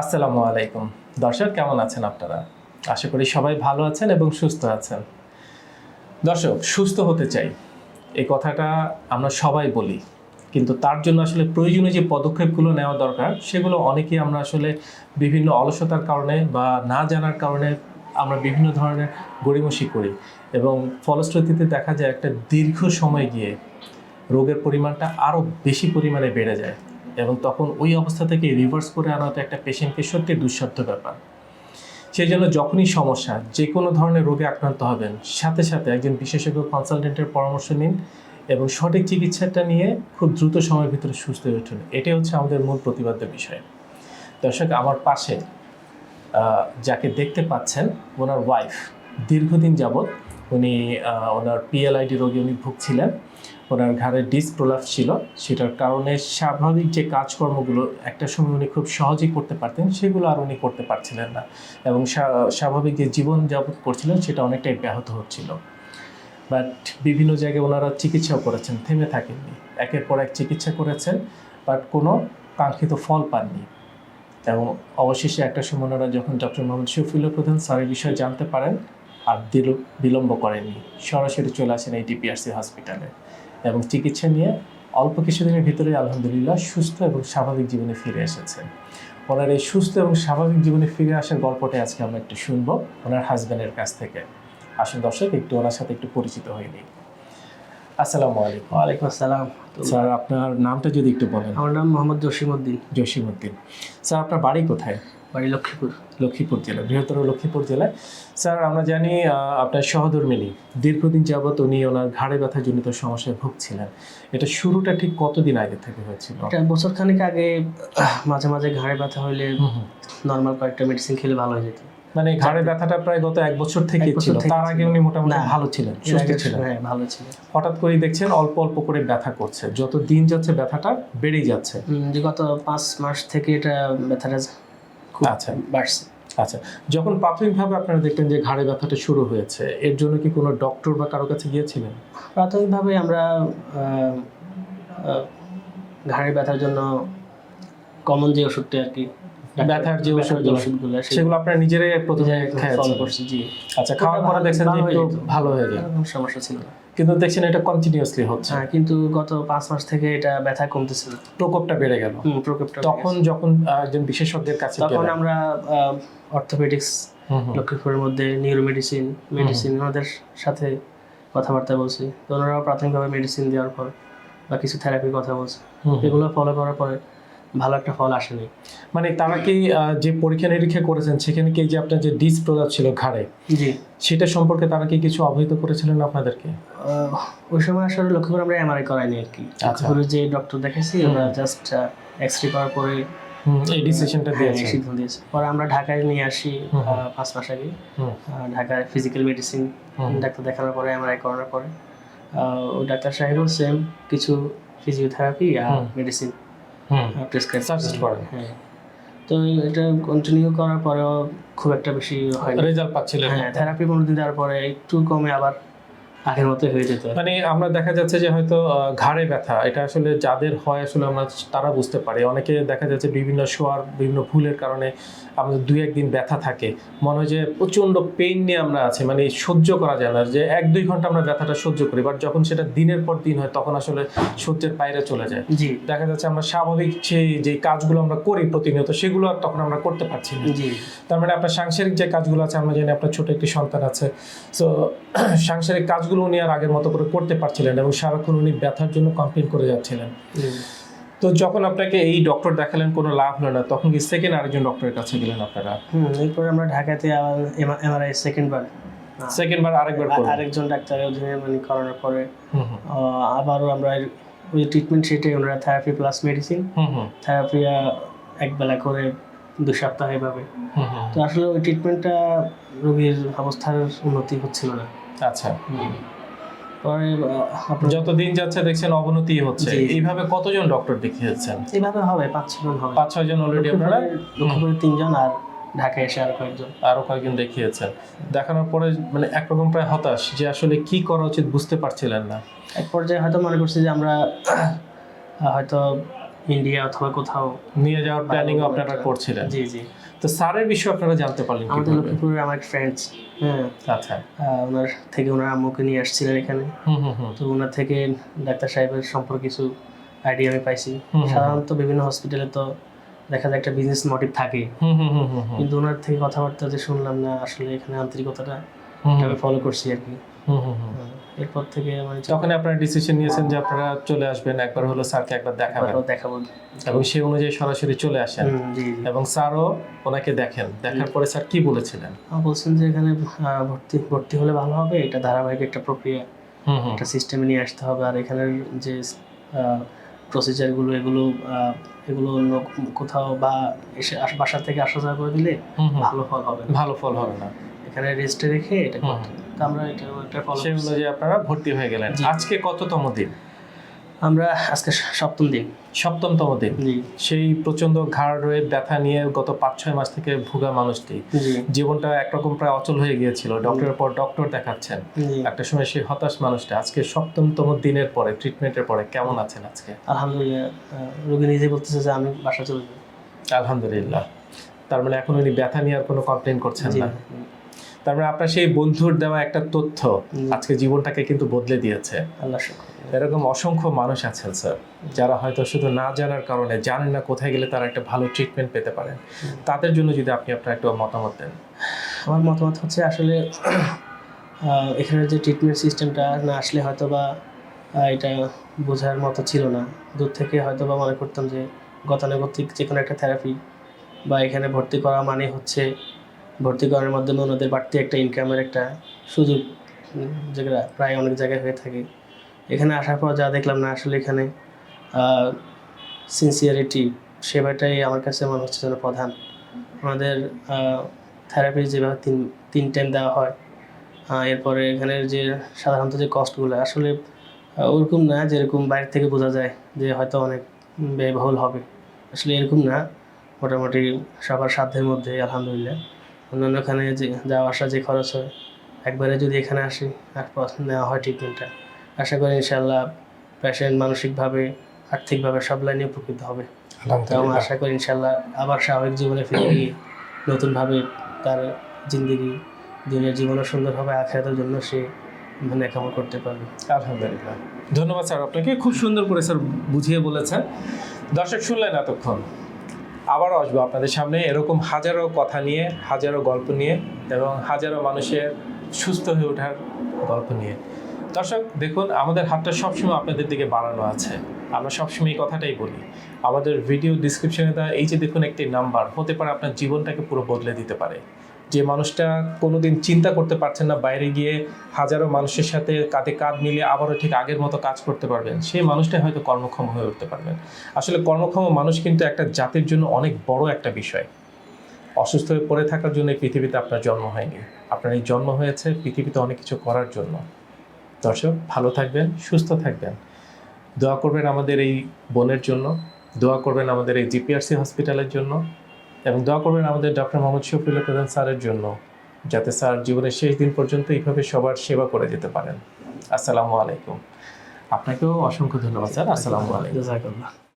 আসসালামু আলাইকুম। দর্শক, কেমন আছেন আপনারা? আশা করি সবাই ভালো আছেন এবং সুস্থ আছেন। দর্শক, সুস্থ হতে চাই। এই কথাটা আমরা সবাই বলি। কিন্তু তার জন্য আসলে প্রয়োজনীয় যে পদক্ষেপগুলো নেওয়া দরকার, সেগুলো অনেকেই আমরা আসলে বিভিন্ন অলসতার কারণে বা না জানার কারণে আমরা বিভিন্ন ধরনের গড়িমসি করি এবং ফলশ্রুতিতে দেখা যায় একটা দীর্ঘ সময় গিয়ে রোগের পরিমাণটা আরও বেশি পরিমাণে বেড়ে যায়। এবং তখন ওই অবস্থা থেকে রিভার্স করে আনাটা একটা পেশেন্টকে সত্যি দুঃসাধ্য ব্যাপার। সেই জন্য যখনই সমস্যা যে কোনো ধরনের রোগে আক্রান্ত হবেন, সাথে সাথে একজন বিশেষজ্ঞ কনসালটেন্টের পরামর্শ নিন এবং সঠিক চিকিৎসাটা নিয়ে খুব দ্রুত সময়ের ভিতরে সুস্থ হয়ে উঠুন। এটাই হচ্ছে আমাদের মূল প্রতিবাদ্য বিষয়। দর্শক, আমার পাশে যাকে দেখতে পাচ্ছেন, ওনার ওয়াইফ দীর্ঘদিন যাবৎ উনি ওনার পিএলআইডি রোগে উনি ভুগছিলেন। ওনার ঘাড়ে ডিস প্রলাপস ছিল। সেটার কারণে স্বাভাবিক যে কাজকর্মগুলো একটা সময় উনি খুব সহজেই করতে পারতেন, সেগুলো আর উনি করতে পারছিলেন না। এবং স্বাভাবিক যে জীবন যাপন করছিলেন, সেটা অনেকটাই ব্যাহত হচ্ছিল। বাট বিভিন্ন জায়গায় ওনারা চিকিৎসাও করেছেন, থেমে থাকেননি। একের পর এক চিকিৎসা করেছেন, বাট কোনো কাঙ্ক্ষিত ফল পাননি। এবং অবশেষে একটা সময় ওনারা যখন ডক্টর মোহাম্মদ শফিউল্লাহ প্রধান স্যারের বিষয়ে জানতে পারেন আর বিলম্ব করেননি। সরাসরি চলে আসেন এই ডিপিআরসি হসপিটালে এবং চিকিৎসা নিয়ে অল্প কিছুদিনের ভিতরে আলহামদুলিল্লাহ সুস্থ এবং স্বাভাবিক জীবনে ফিরে এসেছেন ওনার এই সুস্থ এবং স্বাভাবিক জীবনে ফিরে আসার গল্পটা আজকে আমরা একটু শুনব ওনার হাজব্যান্ডের কাছ থেকে। আসুন দর্শক একটু ওনার সাথে একটু পরিচিত হয়নি আসসালামু আলাইকুম। ওয়ালাইকুম আসসালাম। স্যার আপনার নামটা যদি একটু বলেন। আমার নাম মোহাম্মদ জসিমউদ্দিন। জসিমউদ্দিন। স্যার আপনার বাড়ি কোথায়? বাড়ি লক্ষ্মীপুর। লক্ষ্মীপুর জেলা বৃহত্তর লক্ষ্মীপুর জেলায় স্যার আমরা জানি আপনার সহধর্মিনী দীর্ঘদিন যাবৎ উনি ওনার ঘাড়ে ব্যথা জনিত সমস্যায় ভুগছিলেন। এটা শুরুটা ঠিক কতদিন আগে থেকে হয়েছিল? বছর খানিক আগে মাঝে মাঝে ঘাড়ে ব্যথা হইলে। নর্মাল কয়েকটা মেডিসিন খেলে ভালো হয়ে যেত। মানে ঘাড়ে ব্যথাটা প্রায় গত এক বছর থেকে ছিল। তার আগে উনি মোটামুটি ভালো ছিলেন সুস্থ ছিলেন। হ্যাঁ ভালো ছিল হঠাৎ করেই দেখছেন অল্প অল্প করে ব্যথা করছে। যত দিন যাচ্ছে ব্যথাটা বেড়েই যাচ্ছে। গত পাঁচ মাস থেকে এটা ব্যথাটা খুব আচ্ছা। বাড়ছে। আচ্ছা যখন প্রাথমিকভাবে আপনারা দেখলেন যে ঘাড়ে ব্যথাটা শুরু হয়েছে এর জন্য কি কোনো ডক্টর বা কারও কাছে গিয়েছিলেন? প্রাথমিকভাবে আমরা আহ, ব্যথার জন্য কমন যে ওষুধটা আর কি ব্যথার যে ব্যথার ওষুধগুলো, সেগুলো আপনারা নিজেরাই প্রথমে খেয়েছেন? জি। আচ্ছা খাওয়ার পরে দেখছেন যে ভালো হয়ে একটু ভালো হয়ে যায় সমস্যা ছিল না। কিন্তু দেখছেন এটা কন্টিনিউয়াসলি হচ্ছে। হ্যাঁ কিন্তু গত পাঁচ মাস থেকে এটা ব্যথা কমতেছে না। প্রকোপটা বেড়ে গেল। প্রকোপটা তখন যখন একজন বিশেষজ্ঞের কাছে তখন আমরা অর্থোপেডিক্স। লক্ষ্মীপুরের মধ্যে নিউরো মেডিসিন মেডিসিন ওনাদের সাথে কথাবার্তা বলছি। তো ওনারাও প্রাথমিকভাবে মেডিসিন দেওয়ার পর বা কিছু থেরাপির কথা বলছে। এগুলো ফলো করার পরে ভালো একটা ফল আসেনি মানে তারা কি যে পরীক্ষা নিরীক্ষা করেছেন সেখানে কি যে আপনার যে ডিস প্রলাপ ছিল ঘাড়ে জি। সেটা সম্পর্কে তারা কি কিছু অবহিত করেছিলেন আপনাদেরকে? ওই সময় আসলে লক্ষ্য করে আমরা এমআরআই করাইনি আর কি। আচ্ছা। লক্ষ্মীপুরে যে ডক্টর দেখেছি ওরা জাস্ট এক্স রে করার পরে এই ডিসিশনটা হ্যাঁ, দিয়েছেন সিদ্ধান্ত দিয়েছে। পরে আমরা ঢাকায় নিয়ে আসি পাঁচ মাস আগে। ঢাকায় ফিজিক্যাল মেডিসিন। ডাক্তার দেখানোর পরে এমআরআই করানোর পরে ওই ডাক্তার সাহেবও সেম কিছু ফিজিওথেরাপি আর মেডিসিন হুম প্রেসক্রাইব Suggest করেন। হ্যাঁ তো এটা কন্টিনিউ করার পরেও খুব একটা বেশি হয় রেজাল্ট পাচ্ছিলেন। হ্যাঁ থেরাপি কোনো দিন দেওয়ার পরে একটু কমে আবার আগের মতো হয়ে যেত। মানে আমরা দেখা যাচ্ছে যে হয়তো ঘাড়ে ব্যথা এটা আসলে যাদের হয় আসলে আমরা তারা বুঝতে পারি। অনেকে দেখা যাচ্ছে বিভিন্ন শোয়ার বিভিন্ন ভুলের কারণে আমাদের দুই একদিন ব্যথা থাকে। মনে হয় যে প্রচণ্ড পেইন নিয়ে আমরা আছি মানে সহ্য করা যায় না। যে এক দুই ঘণ্টা আমরা ব্যথাটা সহ্য করি বাট যখন সেটা দিনের পর দিন হয় তখন আসলে সহ্যের বাইরে চলে যায়। জি। দেখা যাচ্ছে আমরা স্বাভাবিক সেই যে কাজগুলো আমরা করি প্রতিনিয়ত সেগুলো আর তখন আমরা করতে পারছি না। জি। তার মানে আপনার সাংসারিক যে কাজগুলো আছে আমরা জানি আপনার ছোট একটি সন্তান আছে। সো সাংসারিক কাজগুলো উনি আর আগের মতো করে করতে পারছিলেন এবং সারাক্ষণ উনি ব্যথার জন্য কমপ্লেন করে যাচ্ছিলেন। তো যখন আপনাকে এই ডক্টর দেখালেন কোনো লাভ হলো না তখন কি সেকেন্ড আরেকজন ডক্টরের কাছে গেলেন আপনারা? হুম এরপর আমরা ঢাকাতে আবার এমআরআই সেকেন্ডবার সেকেন্ডবার আরেকবার আরেকজন ডাক্তারের অধীনে মানে করানোর পরে আবারও আমরা ওই ট্রিটমেন্ট সেটাই ওনারা থেরাপি প্লাস মেডিসিন থেরাপি একবেলা করে দু সপ্তাহ এভাবে। তো আসলে ওই ট্রিটমেন্টটা রোগীর অবস্থার উন্নতি হচ্ছিল না। আচ্ছা। যত দিন যাচ্ছে দেখছেন অবনতি হচ্ছে। এইভাবে কতজন ডক্টর দেখিয়েছেন? এইভাবে হবে পাঁচ ছজন হবে। পাঁচ ছয় জন অলরেডি আপনারা? তিনজন আর ঢাকায় এসে আরও কয়েকজন। আরও কয়েকজন দেখিয়েছেন। দেখানোর পরে মানে একরকম প্রায় হতাশ যে আসলে কি করা উচিত বুঝতে পারছিলেন না। এক পর্যায়ে হয়তো মনে করছি যে আমরা হয়তো ইন্ডিয়া অথবা কোথাও নিয়ে যাওয়ার প্ল্যানিং আপনারা করছিলেন। জি জি। তো স্যারের বিষয়ে আপনারা জানতে পারলেন আমাদের লক্ষ্মীপুরের আমার ফ্রেন্ডস হ্যাঁ। আচ্ছা। ওনার থেকে ওনার আম্মুকে নিয়ে আসছিলেন এখানে। তো ওনার থেকে ডাক্তার সাহেবের সম্পর্কে কিছু আইডিয়া আমি পাইছি। সাধারণত বিভিন্ন হসপিটালে তো দেখা যায় একটা বিজনেস মোটিভ থাকে। হুম হুম হুম হুম হুম। কিন্তু ওনার থেকে কথাবার্তা যে শুনলাম না আসলে এখানে আন্তরিকতাটা আমি ফলো করছি আর কি। হুম হুম হুম। হ্যাঁ, এরপর থেকে মানে তখন আপনারা ডিসিশন নিয়েছেন যে আপনারা চলে আসবেন একবার হলো স্যারকে একবার দেখাবেন। দেখাবো। এবং সেই অনুযায়ী সরাসরি চলে আসেন। এবং স্যারও ওনাকে দেখেন। দেখার পরে স্যার কি বলেছিলেন? বলছেন যে এখানে ভর্তি ভর্তি হলে ভালো হবে। এটা ধারাবাহিক একটা প্রক্রিয়া। হুম হুম। একটা সিস্টেমে নিয়ে আসতে হবে। আর এখানের যে প্রসিজারগুলো এগুলো এগুলো অন্য কোথাও বা এসে বাসা থেকে আসা যাওয়া করে দিলে। ভালো ফল হবে ভালো ফল হবে না। এখানে রেস্টে রেখে এটা। তো আমরা এটা একটা ফলো সেই অনুযায়ী আপনারা ভর্তি হয়ে গেলেন। আজকে কততম দিন? আমরা আজকে সপ্তম দিন। সপ্তমতম দিন। সেই প্রচণ্ড ঘাড় রয়ে ব্যথা নিয়ে গত পাঁচ ছয় মাস থেকে ভুগা মানুষটি জীবনটা একরকম প্রায় অচল হয়ে গিয়েছিল। ডক্টরের পর ডক্টর দেখাচ্ছেন। একটা সময় সেই হতাশ মানুষটা। আজকে সপ্তমতম দিনের পরে ট্রিটমেন্টের পরে কেমন আছেন আজকে? আলহামদুলিল্লাহ রোগী নিজে বলতেছে যে আমি বাসা চলে যাব। আলহামদুলিল্লাহ। তার মানে এখন উনি ব্যথা নিয়ে আর কোনো কমপ্লেন করছেন না। তার মানে আপনার সেই বন্ধুর দেওয়া একটা তথ্য আজকে জীবনটাকে কিন্তু বদলে দিয়েছে। আল্লাহ এরকম অসংখ্য মানুষ আছেন স্যার যারা হয়তো শুধু না জানার কারণে জানেন না কোথায় গেলে তারা একটা ভালো ট্রিটমেন্ট পেতে পারেন। তাদের জন্য যদি আপনি আপনার একটা মতামত দেন। আমার মতামত হচ্ছে আসলে আহ, এখানের যে ট্রিটমেন্ট সিস্টেমটা না আসলে হয়তো বা এটা বোঝার মতো ছিল না। দূর থেকে হয়তো বা মনে করতাম যে গতানুগতিক যে কোনো একটা থেরাপি বা এখানে ভর্তি করা মানে হচ্ছে ভর্তি করার মাধ্যমে ওনাদের বাড়তি একটা ইনকামের একটা সুযোগ যেটা প্রায় অনেক জায়গায় হয়ে থাকে। এখানে আসার পর যা দেখলাম না, আসলে এখানে সিনসিয়ারিটি সেবাটাই আমার কাছে মনে হচ্ছে যেন প্রধান। আমাদের থেরাপি যেভাবে তিন তিন টাইম দেওয়া হয় এরপরে এখানের যে সাধারণত যে কস্টগুলো আসলে ওরকম না যেরকম বাইরে থেকে বোঝা যায় যে হয়তো অনেক ব্যয়বহুল হবে। আসলে এরকম না, মোটামুটি সবার সাধ্যের মধ্যে আলহামদুলিল্লাহ। অন্যান্য এখানে যে যাওয়া আসা যে খরচ হয় একবারে যদি এখানে আসি তারপর নেওয়া হয় ট্রিটমেন্টটা আশা করি ইনশাল্লাহ পেশেন্ট মানসিকভাবে আর্থিকভাবে সব লাইনে উপকৃত হবে। এবং আশা করি ইনশাল্লাহ আবার স্বাভাবিক জীবনে ফিরে গিয়ে নতুনভাবে তার জিন্দগি দুনিয়ার জীবনও সুন্দর হবে আখেরাতের জন্য সে মানে কামনা করতে পারবে। আলহামদুলিল্লাহ। ধন্যবাদ স্যার আপনাকে। খুব সুন্দর করে স্যার বুঝিয়ে বলেছেন। দর্শক শুনলেন এতক্ষণ। আবারও আসব আপনাদের সামনে এরকম হাজারো কথা নিয়ে, হাজারো গল্প নিয়ে এবং হাজারো মানুষের সুস্থ হয়ে ওঠার গল্প নিয়ে। দর্শক, দেখুন, আমাদের হাতটা সবসময় আপনাদের দিকে বাড়ানো আছে। আমরা সবসময় এই কথাটাই বলি। আমাদের ভিডিও ডিসক্রিপশনে দেওয়া এই যে দেখুন একটি নাম্বার হতে পারে আপনার জীবনটাকে পুরো বদলে দিতে পারে। যে মানুষটা কোনোদিন চিন্তা করতে পারছেন না, বাইরে গিয়ে হাজারো মানুষের সাথে কাঁধে কাঁধ মিলিয়ে আবারও ঠিক আগের মতো কাজ করতে পারবেন, সেই মানুষটাই হয়তো কর্মক্ষম হয়ে উঠতে পারবেন। আসলে কর্মক্ষম মানুষ কিন্তু একটা জাতির জন্য অনেক বড় একটা বিষয়। অসুস্থ হয়ে পড়ে থাকার জন্য এই পৃথিবীতে আপনার জন্ম হয়নি। আপনার এই জন্ম হয়েছে পৃথিবীতে অনেক কিছু করার জন্য। দর্শক, ভালো থাকবেন, সুস্থ থাকবেন। দোয়া করবেন আমাদের এই বোনের জন্য, দোয়া করবেন আমাদের এই জিপিআরসি হসপিটালের জন্য। এবং দোয়া করবেন আমাদের ডক্টর মোহাম্মদ শফিউল প্রধান স্যারের জন্য, যাতে স্যার জীবনের শেষ দিন পর্যন্ত এইভাবে সবার সেবা করে যেতে পারেন। আসসালামু আলাইকুম। আপনাকেও অসংখ্য ধন্যবাদ, স্যার। আসসালামু আলাইকুম।